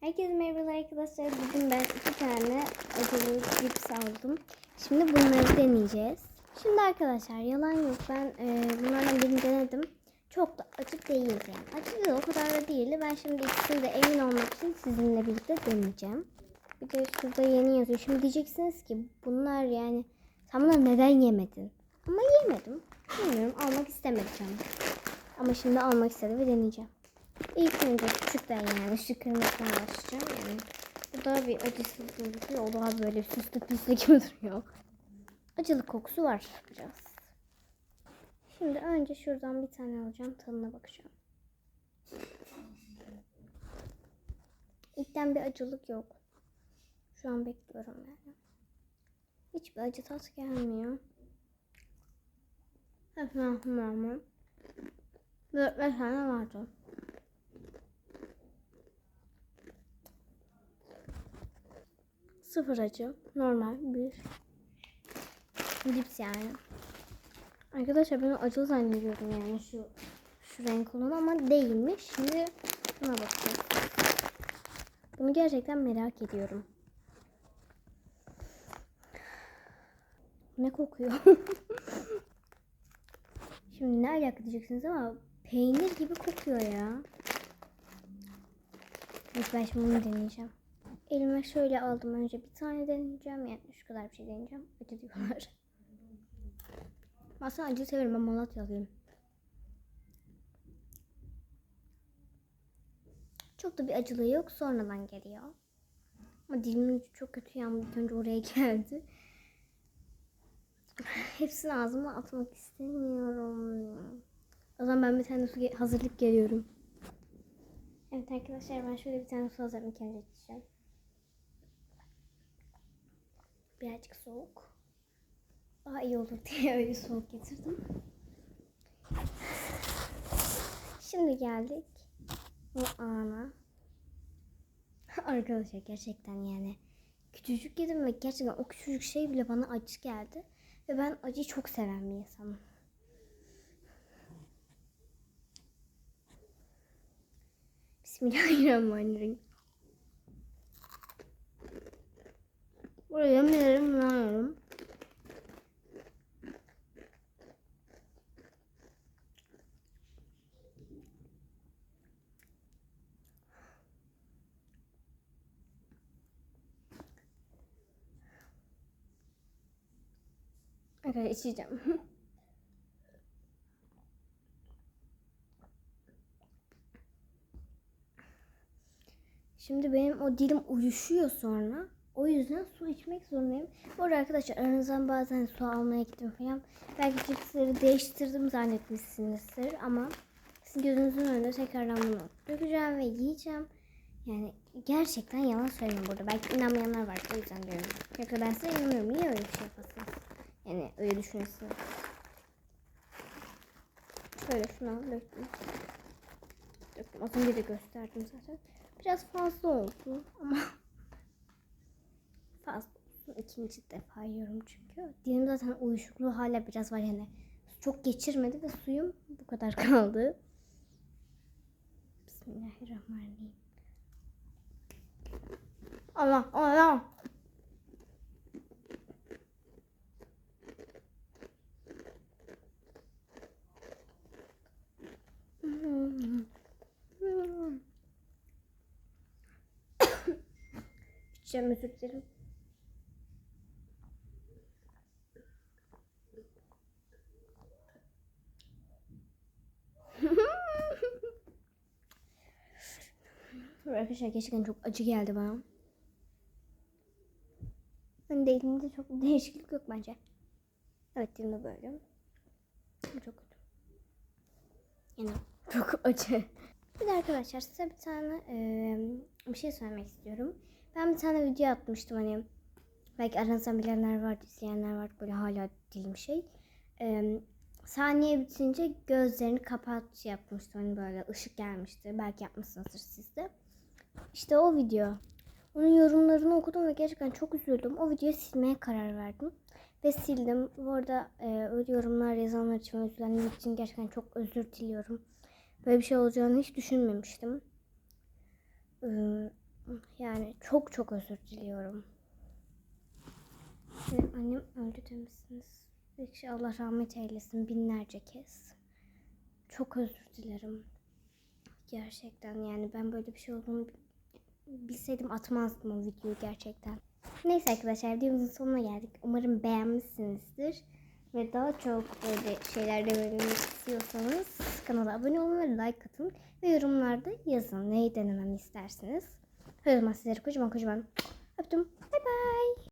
Herkese merhaba arkadaşlar. Bugün ben iki tane acılı cips aldım. Şimdi bunları deneyeceğiz. Şimdi arkadaşlar yalan yok. Ben e, bunlardan birini denedim. Çok da acı değildi yani. Acı da o kadar da değildi. Ben şimdi ikisini de emin olmak için sizinle birlikte deneyeceğim. Bir de şurada yeni yazıyor. Şimdi diyeceksiniz ki bunlar yani sen bunları neden yemedin? Ama yemedim. Bilmiyorum almak istemedim. Ama şimdi almak istedim ve deneyeceğim. İlk önce küçükten yani şu kırmızıdan başlayacağım yani. Bu daha bir acısız gözüküyor. O daha böyle süslü püslü gibi duruyor. Acılı kokusu var biraz. Şimdi önce şuradan bir tane alacağım. Tadına bakacağım. İlkten bir acılık yok. Şu an bekliyorum yani. Hiçbir acı tat gelmiyor. Hemen hemen. Dört beş tane vardı. Sıfır acı. Normal bir cips yani. Arkadaşlar ben acılı zannediyordum yani şu şu renk olan ama değilmiş. Şimdi buna bakacağız. Bunu gerçekten merak ediyorum. Ne kokuyor? Şimdi ne alaka diyeceksiniz ama peynir gibi kokuyor ya. Evet ben şimdi bunu deneyeceğim. Elime şöyle aldım önce bir tane deneyeceğim. Yani şu kadar bir şey deneyeceğim. Acı diyorlar. Aslında acı severim ben Malatyalıyım. Çok da bir acılığı yok. Sonradan geliyor. Ama dilimin çok kötü ilk önce oraya geldi. Hepsini ağzıma atmak istemiyorum. O zaman ben bir tane su hazırlayıp geliyorum. Evet arkadaşlar ben şöyle bir tane su hazırlayıp kendime içeceğim. Birazcık soğuk. Daha iyi olur diye öyle soğuk getirdim. Şimdi geldik bu ana. Arkadaşlar gerçekten yani küçücük yedim ve gerçekten o küçücük şey bile bana acı geldi. Ve ben acıyı çok seven bir insanım. Bismillahirrahmanirrahim. Buraya yemin ederim inanıyorum. Evet içeceğim. Şimdi benim o dilim uyuşuyor sonra. O yüzden su içmek zorundayım. Bu arada arkadaşlar aranızdan bazen su almaya gittim falan. Belki cipsleri değiştirdim zannetmişsinizdir ama sizin gözünüzün önünde tekrardan bunu dökeceğim ve yiyeceğim. Yani gerçekten yalan söylemiyorum burada. Belki inanmayanlar var o yüzden diyorum. Yoksa ben size inanıyorum. Niye öyle bir şey yapasınız? Yani öyle düşünürsünüz. Şöyle şunu döktüm. Döktüm. Az önce de gösterdim zaten. Biraz fazla oldu ama fazla olsun. İkinci defa yiyorum çünkü. Dilim zaten uyuşukluğu hala biraz var yani. Çok geçirmedi ve suyum bu kadar kaldı. Bismillahirrahmanirrahim. Allah Allah. İçeceğim özür Arkadaşlar gerçekten çok acı geldi bana. Hani dilimde çok değişiklik yok bence. Evet dilimde böyle. Çok kötü. Yani çok acı. Bir de arkadaşlar size bir tane eee, bir şey söylemek istiyorum. Ben bir tane video atmıştım hani belki aranızda bilenler var, izleyenler var böyle hala dilim şey. Eee, saniye bitince gözlerini kapat yapmıştım hani böyle ışık gelmişti. Belki yapmışsınızdır siz de. İşte o video. Onun yorumlarını okudum ve gerçekten çok üzüldüm. O videoyu silmeye karar verdim. Ve sildim. Bu arada e, yorumlar yazanlar için, üzülenler için gerçekten çok özür diliyorum. Böyle bir şey olacağını hiç düşünmemiştim. Ee, Yani çok çok özür diliyorum. Ve annem öldü demişsiniz. Peki Allah rahmet eylesin binlerce kez. Çok özür dilerim. Gerçekten yani ben böyle bir şey olduğunu bilseydim atmazdım o videoyu gerçekten. Neyse arkadaşlar videomuzun sonuna geldik. Umarım beğenmişsinizdir. Ve daha çok böyle şeyler denememi istiyorsanız kanala abone olun ve like atın. Ve yorumlarda yazın neyi denememi istersiniz. O zaman sizleri kocaman kocaman öptüm. Bay bay.